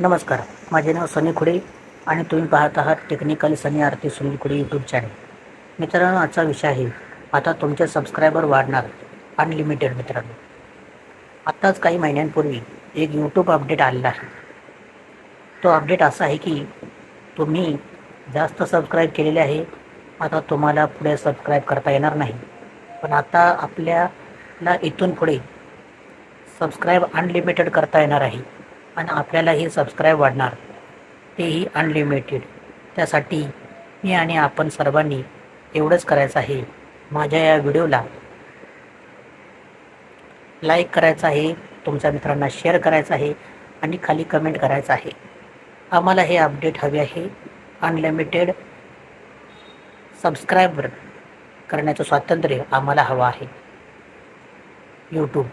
नमस्कार. माझे नाव सनी खुडे आणि तुम्ही पाहत आहात technical Sunny Arti Sunil Khude YouTube channel मित्रांनो आजचा विषय आहे आता तुमचे सबस्क्रायबर वाढणार अनलिमिटेड मित्रांनो. आत्ताच काही महिन्यांपूर्वी एक यूट्यूब अपडेट आलेला आहे. तो अपडेट असा आहे की तुम्ही जास्त सबस्क्राईब केलेले आहे आता तुम्हाला पुढे सबस्क्राईब करता येणार नाही. पण आता आपल्याला इथून पुढे सबस्क्राईब अनलिमिटेड करता येणार आहे. आणि आपल्यालाही सबस्क्राईब वाढणार. तेही अनलिमिटेड त्यासाठी मी आणि आपण सर्वांनी एवढंच करायचं आहे. माझ्या या व्हिडिओला लाईक करायचं आहे तुमच्या मित्रांना शेअर करायचं आहे आणि खाली कमेंट करायचं आहे. आम्हाला हे अपडेट हवे आहे. अनलिमिटेड सबस्क्रायबर करण्याचं स्वातंत्र्य आम्हाला हवं आहे. यूट्यूब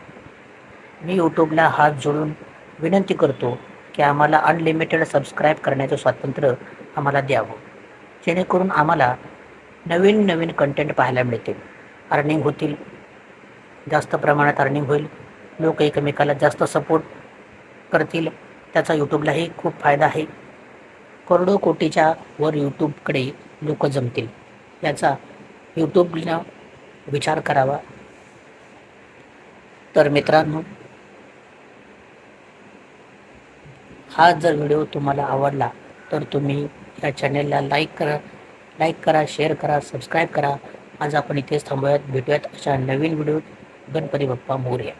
मी यूट्यूबला हात जोडून विनंती करतो की आम्हाला अनलिमिटेड सबस्क्राईब करण्याचं स्वातंत्र्य आम्हाला द्यावं. जेणेकरून आम्हाला नवीन नवीन कंटेंट पाहायला मिळतील. अर्निंग होतील. जास्त प्रमाणात अर्निंग होईल. लोक एकमेकाला जास्त सपोर्ट करतील. त्याचा यूट्यूबलाही खूप फायदा आहे. करोडो कोटीच्या वर यूट्यूबकडे लोक जमतील. याचा यूट्यूबनं विचार करावा. तर मित्रांनो हा जर व्हिडिओ तुम्हाला आवडला तर तुम्ही या चॅनेलला लाईक करा लाईक करा शेअर करा सबस्क्राईब करा. आज आपण इथेच थांबूयात भेटूयात अशा नवीन व्हिडिओ गणपती बाप्पा मोर्या.